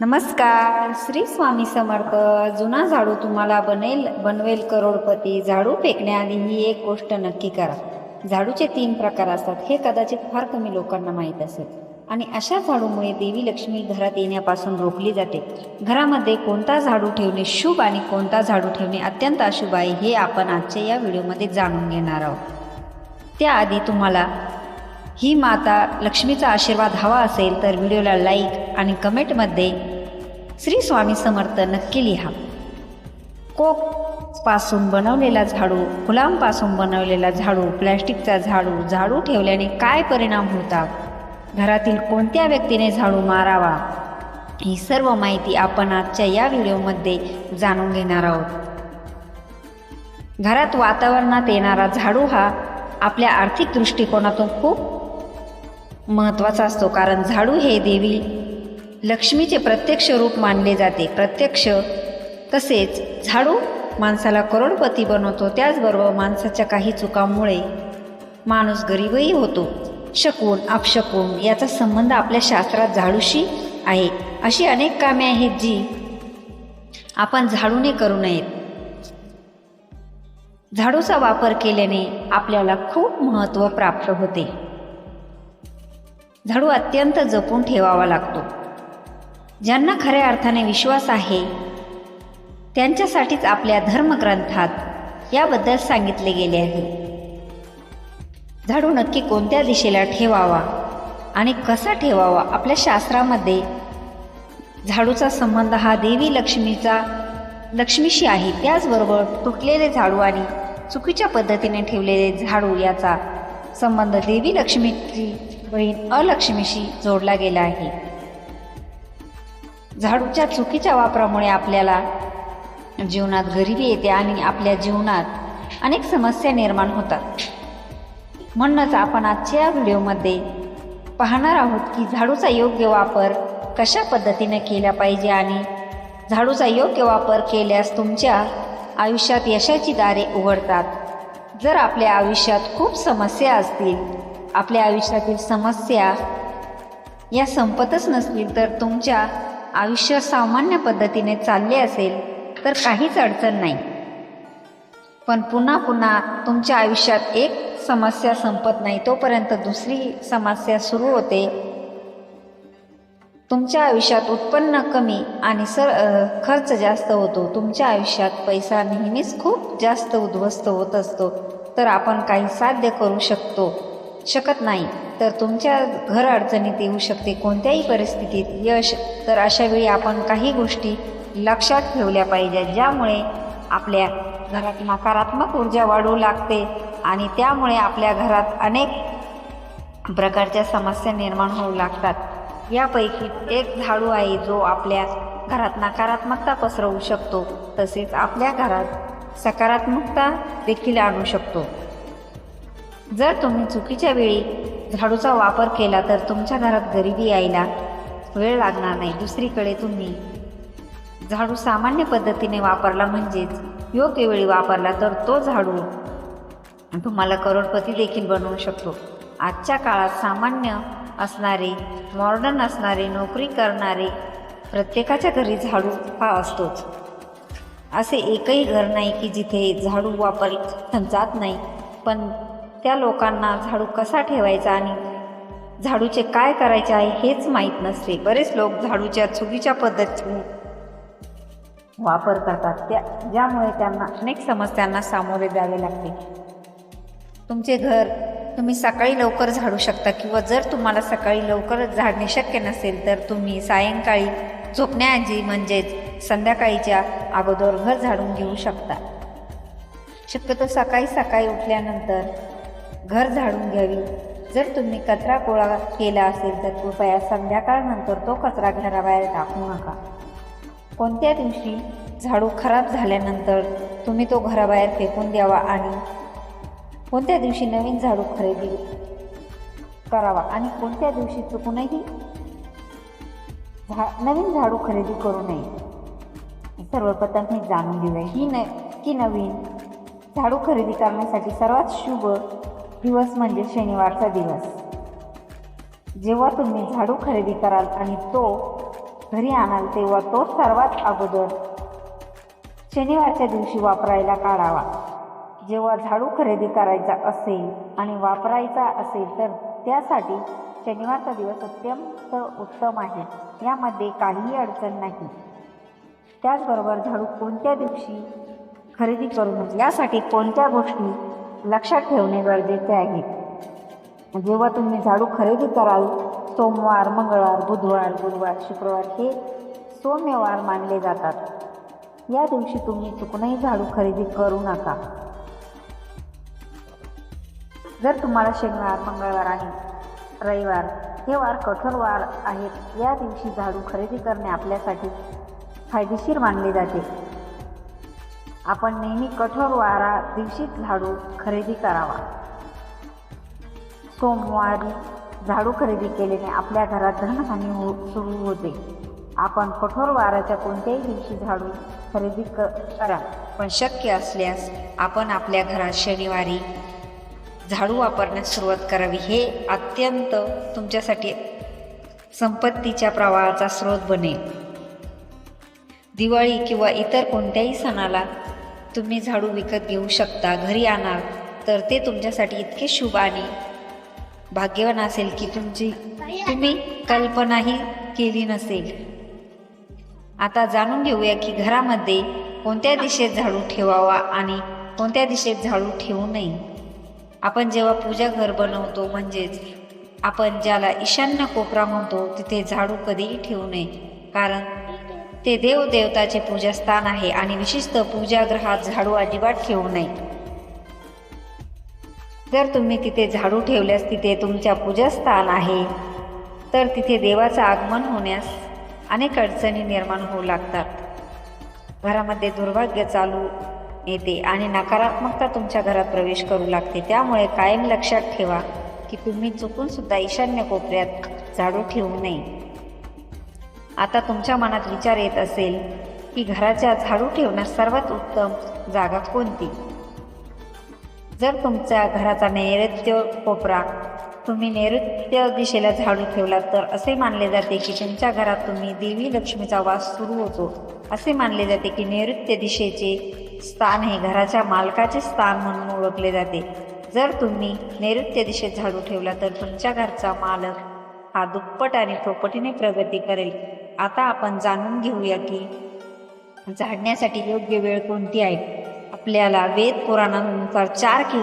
नमस्कार श्री स्वामी समर्थ. जुना झाडू तुम्हाला बनेल बनवेल करोडपती. झाडू फेकण्याआधी ही एक गोष्ट नक्की करा. झाडूचे तीन प्रकार असतात हे कदाचित फार कमी लोकांना माहीत असेल. आणि अशा झाडूमुळे देवी लक्ष्मी घरात येण्यापासून रोखली जाते. घरामध्ये कोणता झाडू ठेवणे शुभ आणि कोणता झाडू ठेवणे अत्यंत अशुभ आहे हे आपण आजच्या या व्हिडिओमध्ये जाणून घेणार आहोत. त्याआधी तुम्हाला ही माता लक्ष्मीचा आशीर्वाद हवा असेल तर व्हिडिओला लाईक आणि कमेंटमध्ये श्री स्वामी समर्थ नक्की लिहा. कोकपासून बनवलेला झाडू फुलांपासून बनवलेला झाडू प्लॅस्टिकचा झाडू झाडू ठेवल्याने काय परिणाम होतात घरातील कोणत्या व्यक्तीने झाडू मारावा? ही सर्व माहिती आपण आजच्या या व्हिडिओमध्ये जाणून घेणार आहोत. घरात वातावरणात येणारा झाडू हा आपल्या आर्थिक दृष्टिकोनातून खूप महत्त्वाचा असतो. कारण झाडू हे देवी लक्ष्मीचे प्रत्यक्ष रूप मानले जाते. प्रत्यक्ष तसेच झाडू माणसाला करोडपती बनवतो. त्याचबरोबर माणसाच्या काही चुकांमुळे माणूस गरीबही होतो. शकून अपशकून याचा संबंध आपल्या शास्त्रात झाडूशी आहे. अशी अनेक कामे आहेत जी आपण झाडूने करू नयेत. झाडूचा वापर केल्याने आपल्याला खूप महत्त्व प्राप्त होते. झाडू अत्यंत जपून ठेवावा लागतो. ज्यांना खऱ्या अर्थाने विश्वास आहे त्यांच्यासाठीच आपल्या धर्मग्रंथात याबद्दल सांगितले गेले आहे. झाडू नक्की कोणत्या दिशेला ठेवावा आणि कसा ठेवावा आपल्या शास्त्रामध्ये? झाडूचा संबंध हा देवी लक्ष्मीचा लक्ष्मीशी आहे त्याचबरोबर तुटलेले झाडू आणि चुकीच्या पद्धतीने ठेवलेले झाडू याचा संबंध देवी लक्ष्मीची बहीण अलक्ष्मीशी जोडला गेला आहे. झाडूच्या चुकीच्या वापरामुळे आपल्याला जीवनात गरिबी येते आणि आपल्या जीवनात अनेक समस्या निर्माण होतात. म्हणूनच आपण आजच्या व्हिडिओमध्ये पाहणार आहोत की झाडूचा योग्य वापर कशा पद्धतीने केला पाहिजे आणि झाडूचा योग्य वापर केल्यास तुमच्या आयुष्यात यशाची दारे उघडतात. जर आपल्या आयुष्यात खूप समस्या असतील आपल्या आयुष्यातील समस्या या संपतच नसतील तर तुमच्या आयुष्य सामान्य पद्धतीने चालले असेल तर काहीच अडचण नाही. पण पुन्हा पुन्हा तुमच्या आयुष्यात एक समस्या संपत नाही तोपर्यंत दुसरी समस्या सुरू होते. तुमच्या आयुष्यात उत्पन्न कमी आणि सर खर्च जास्त होतो. तुमच्या आयुष्यात पैसा नेहमीच खूप जास्त उद्ध्वस्त होत असतो. तर आपण काही साध्य करू शकतो. शकत नाही तर तुमच्या घर अडचणीत येऊ शकते कोणत्याही परिस्थितीत. यश तर अशा वेळी आपण काही गोष्टी लक्षात ठेवल्या पाहिजेत ज्यामुळे आपल्या घरात नकारात्मक ऊर्जा वाढू लागते आणि त्यामुळे आपल्या घरात अनेक प्रकारच्या समस्या निर्माण होऊ लागतात. यापैकी एक झाडू आहे जो आपल्या घरात नकारात्मकता पसरवू शकतो तसेच आपल्या घरात सकारात्मकता देखील आणू शकतो. जर तुम्ही चुकीच्या वेळी झाडूचा वापर केला तर तुमच्या घरात गरिबी यायला वेळ लागणार नाही. दुसरीकडे तुम्ही झाडू सामान्य पद्धतीने वापरला म्हणजेच योग्य वेळी वापरला तर तो झाडू तुम्हाला करोडपती देखील बनवू शकतो. आजच्या काळात सामान्य असणारे मॉडर्न असणारे नोकरी करणारे प्रत्येकाच्या घरी झाडू हा असतोच. असे एकही घर नाही की जिथे झाडू वापर जात नाही. पण त्या लोकांना झाडू कसा ठेवायचा आणि झाडूचे काय करायचे आहे हेच माहीत नसते. बरेच लोक झाडूच्या चुकीच्या पद्धतीने वापर करतात त्या ज्यामुळे त्यांना अनेक समस्यांना सामोरे जावे लागते. तुमचे घर तुम्ही सकाळी लवकर झाडू शकता किंवा जर तुम्हाला सकाळी लवकर झाडणे शक्य नसेल तर तुम्ही सायंकाळी झोपण्याऐवजी म्हणजेच संध्याकाळीच्या अगोदर घर झाडून घेऊ शकता. शक्यतो सकाळी सकाळी उठल्यानंतर घर झाडून घ्यावी. जर तुम्ही कचरा गोळा केला असेल तर कृपया संध्याकाळनंतर तो कचरा घराबाहेर टाकू नका. कोणत्या दिवशी झाडू खराब झाल्यानंतर तुम्ही तो घराबाहेर फेकून द्यावा आणि कोणत्या दिवशी नवीन झाडू खरेदी करावा आणि कोणत्या दिवशी चुकूनही झा नवीन झाडू खरेदी करू नये. सर्वप्रथम हे जाणून घेऊया. ही न की नवीन झाडू खरेदी करण्यासाठी सर्वात शुभ दिवस म्हणजे शनिवारचा दिवस. जेव्हा तुम्ही झाडू खरेदी कराल आणि तो घरी आणाल तेव्हा तो सर्वात अगोदर शनिवारच्या दिवशी वापरायला काढावा. जेव्हा झाडू खरेदी करायचा असेल आणि वापरायचा असेल तर त्यासाठी शनिवारचा दिवस अत्यंत उत्तम आहे. यामध्ये काहीही अडचण नाही. त्याचबरोबर झाडू कोणत्या दिवशी खरेदी करू नये यासाठी कोणत्या गोष्टी लक्षात ठेवणे गरजेचे आहे. जेव्हा तुम्ही झाडू खरेदी कराल सोमवार मंगळवार बुधवार गुरुवार शुक्रवार हे सौम्यवार मानले जातात. या दिवशी तुम्ही चुकूनही झाडू खरेदी करू नका. जर तुम्हाला शनिवार मंगळवार आणि रविवार हे वार कठोर वार आहेत या दिवशी झाडू खरेदी करणे आपल्यासाठी फायदेशीर मानले जाते. आपण नेहमी कठोर वारा दिवशीच झाडू खरेदी करावा. सोमवारी झाडू खरेदी केल्याने आपल्या घरात धनहानी हो सुरू होते. आपण कठोर वाराच्या कोणत्याही दिवशी झाडू खरेदी क करा. पण शक्य असल्यास आपण आपल्या घरात शनिवारी झाडू वापरण्यास सुरुवात करावी. हे अत्यंत तुमच्यासाठी संपत्तीच्या प्रवाहाचा स्रोत बनेल. दिवाळी किंवा इतर कोणत्याही सणाला तुम्ही झाडू विकत घेऊ शकता घरी आणाल तर ते तुमच्यासाठी इतके शुभ आणि भाग्यवान असेल की तुमची तुम्ही कल्पनाही केली नसेल. आता जाणून घेऊया की घरामध्ये कोणत्या दिशेत झाडू ठेवावा आणि कोणत्या दिशेत झाडू ठेवू नये. आपण जेव्हा पूजा घर बनवतो म्हणजेच आपण ज्याला ईशान्य कोपरा म्हणतो तिथे झाडू कधीही ठेवू नये. कारण ते देवदेवताचे पूजास्थान आहे आणि विशिष्ट पूजागृहात झाडू अजिबात ठेवू नये. जर तुम्ही तिथे झाडू ठेवल्यास तिथे तुमच्या पूजास्थान आहे तर तिथे देवाचं आगमन होण्यास अनेक अडचणी निर्माण होऊ लागतात. घरामध्ये दुर्भाग्य चालू येते आणि नकारात्मकता तुमच्या घरात प्रवेश करू लागते. त्यामुळे कायम लक्षात ठेवा की तुम्ही चुकूनसुद्धा ईशान्य कोपऱ्यात झाडू ठेवू नये. आता तुमच्या मनात विचार येत असेल की घराच्या झाडू ठेवण्यास सर्वात उत्तम जागा कोणती? जर तुमच्या घराचा नैऋत्य कोपरा तुम्ही नैऋत्य दिशेला झाडू ठेवला तर असे मानले जाते की तुमच्या घरात तुम्ही देवी लक्ष्मीचा वास सुरू होतो. असे मानले जाते की नैऋत्य दिशेचे स्थान हे घराच्या मालकाचे स्थान म्हणून ओळखले जाते. जर तुम्ही नैऋत्य दिशेत झाडू ठेवला तर तुमच्या घरचा मालक हा दुप्पट आणि चौपटीने प्रगती करेल. आता आपण जाणून घेऊया की झाडण्यासाठी योग्य वेळ कोणती आहे. आपल्याला वेद पुराणानुसार चार कि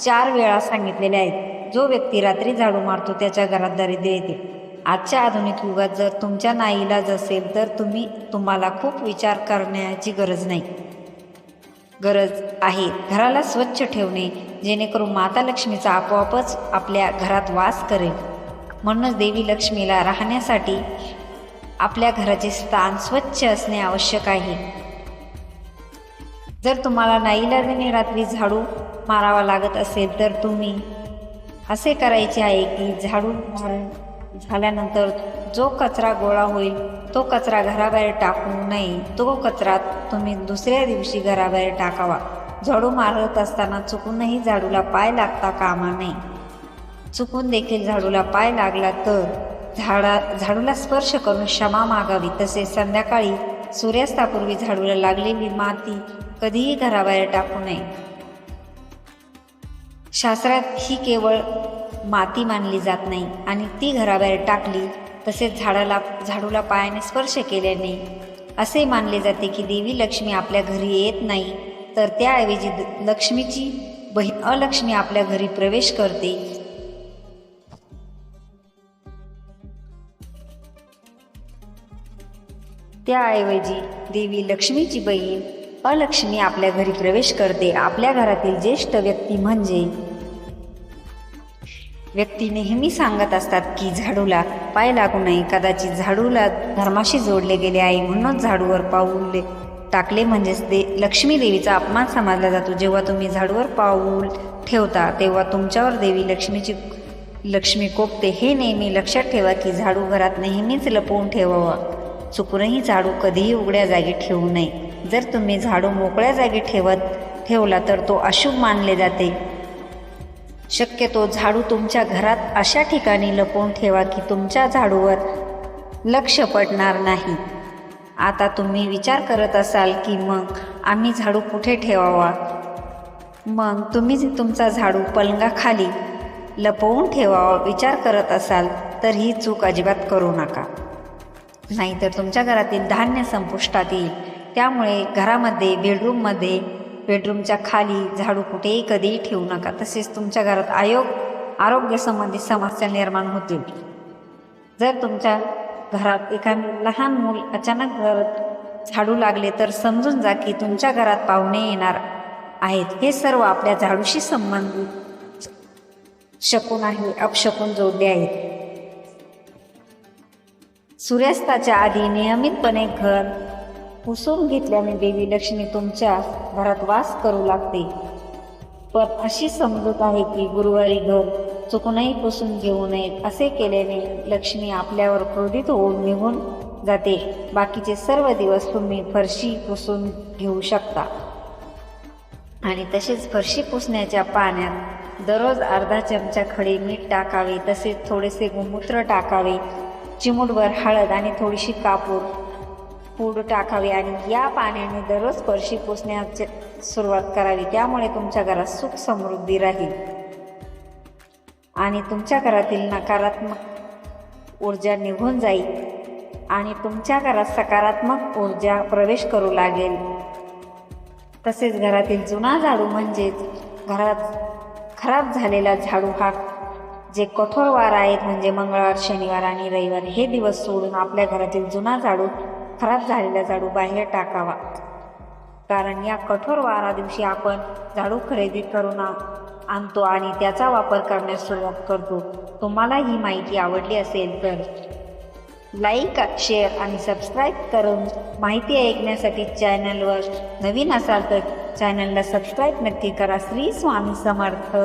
चार वेळा सांगितलेल्या आहेत. जो व्यक्ती रात्री झाडू मारतो त्याच्या घरात दरिद्र येते. आजच्या आधुनिक युगात जर तुमच्या नाईलाज असेल तर तुम्ही तुम्हाला खूप विचार करण्याची गरज नाही. गरज आहे घराला स्वच्छ ठेवणे जेणेकरून माता लक्ष्मीचा आपोआपच आपल्या घरात वास करेल. म्हणूनच देवी लक्ष्मीला राहण्यासाठी आपल्या घराचे स्थान स्वच्छ असणे आवश्यक आहे. जर तुम्हाला नाईलाजाने रात्री झाडू मारावा लागत असेल तर तुम्ही असे करायचे आहे की झाडू मारून झाल्यानंतर जो कचरा गोळा होईल तो कचरा घराबाहेर टाकू नये. तो कचरा तुम्ही दुसऱ्या दिवशी घराबाहेर टाकावा. झाडू मारत असताना चुकूनही झाडूला पाय लागता कामा नये. चुकून देखील झाडूला पाय लागला तर झाडा झाडूला स्पर्श करून क्षमा मागावी तसेच संध्याकाळी सूर्यास्तापूर्वी झाडूला लागलेली माती कधीही घराबाहेर टाकू नये. शास्त्रात ही केवळ माती मानली जात नाही आणि ती घराबाहेर टाकली तसेच झाडाला झाडूला पायाने स्पर्श केल्याने असे मानले जाते की देवी लक्ष्मी आपल्या घरी येत नाही तर त्याऐवजी लक्ष्मीची बहीण अलक्ष्मी आपल्या घरी प्रवेश करते. त्याऐवजी देवी लक्ष्मीची बहीण अलक्ष्मी आपल्या घरी प्रवेश करते. आपल्या घरातील ज्येष्ठ व्यक्ती म्हणजे व्यक्ती नेहमी सांगत असतात की झाडूला पाय लागू नये. कदाचित झाडूला धर्माशी जोडले गेले आहे. म्हणूनच झाडूवर पाऊल टाकले म्हणजेच दे लक्ष्मी देवीचा अपमान समजला जातो. जेव्हा तुम्ही झाडूवर पाऊल ठेवता तेव्हा तुमच्यावर देवी लक्ष्मीची लक्ष्मी कोपते. हे नेहमी लक्षात ठेवा की झाडू घरात नेहमीच लपवून ठेवावा. चुकूनही झाडू कधीही उघड्या जागी ठेवू नये. जर तुम्ही झाडू मोकळ्या जागी ठेवत ठेवला तर तो अशुभ मानले जाते. शक्यतो झाडू तुमच्या घरात अशा ठिकाणी लपवून ठेवा की तुमच्या झाडूवर लक्ष पडणार नाही. आता तुम्ही विचार करत असाल की मग आम्ही झाडू कुठे ठेवावा? मग तुम्ही तुमचा झाडू पलंगाखाली लपवून ठेवावा विचार करत असाल तर ही चूक अजिबात करू नका. नाहीतर तुमच्या घरातील धान्य संपुष्टात येईल. त्यामुळे घरामध्ये बेडरूममध्ये बेडरूमच्या खाली झाडू कुठेही कधीही ठेवू नका. तसेच तुमच्या घरात आयोग आरोग्यसंबंधी समस्या निर्माण होतील. जर तुमच्या घरात एखादं लहान मूल अचानक घरात झाडू लागले तर समजून जा की तुमच्या घरात पाहुणे येणार आहेत. हे सर्व आपल्या झाडूशी संबंधित शकून आहे अपशकून जोडले आहेत. सूर्यास्ताच्या आधी नियमितपणे घर पुसून घेतल्याने देवी लक्ष्मी तुमच्या घरात वास करू लागते. पण अशी समजूत आहे की गुरुवारी घर चुकूनही पुसून घेऊ नयेत असे केल्याने लक्ष्मी आपल्यावर क्रोधित होऊन निघून जाते. बाकीचे सर्व दिवस तुम्ही फरशी पुसून घेऊ शकता. आणि तसेच फरशी पुसण्याच्या पाण्यात दररोज अर्धा चमचा खडे मीठ टाकावे तसेच थोडेसे गोमूत्र टाकावे चिमूटभर हळद आणि थोडीशी कापूर पूड टाकावी आणि या पाण्याने दररोज फरशी पुसण्याची सुरुवात करावी. त्यामुळे तुमच्या घरात सुख समृद्धी राहील. आणि तुमच्या घरातील नकारात्मक ऊर्जा निघून जाईल. आणि तुमच्या घरात सकारात्मक ऊर्जा प्रवेश करू लागेल. तसेच घरातील जुना झाडू म्हणजेच घरात खराब झालेला झाडू हा जे कठोर वार आहेत म्हणजे मंगळवार शनिवार आणि रविवार हे दिवस सोडून आपल्या घरातील जुना झाडू खराब झालेला झाडू बाहेर टाकावा. कारण या कठोर वारा दिवशी आपण झाडू खरेदी करून आणतो आणि त्याचा वापर करण्यास सुरुवात करतो. तुम्हाला ही माहिती आवडली असेल तर लाईक शेअर आणि सबस्क्राईब करून माहिती ऐकण्यासाठी चॅनलवर नवीन असाल तर चॅनलला सबस्क्राईब नक्की करा. श्री स्वामी समर्थ.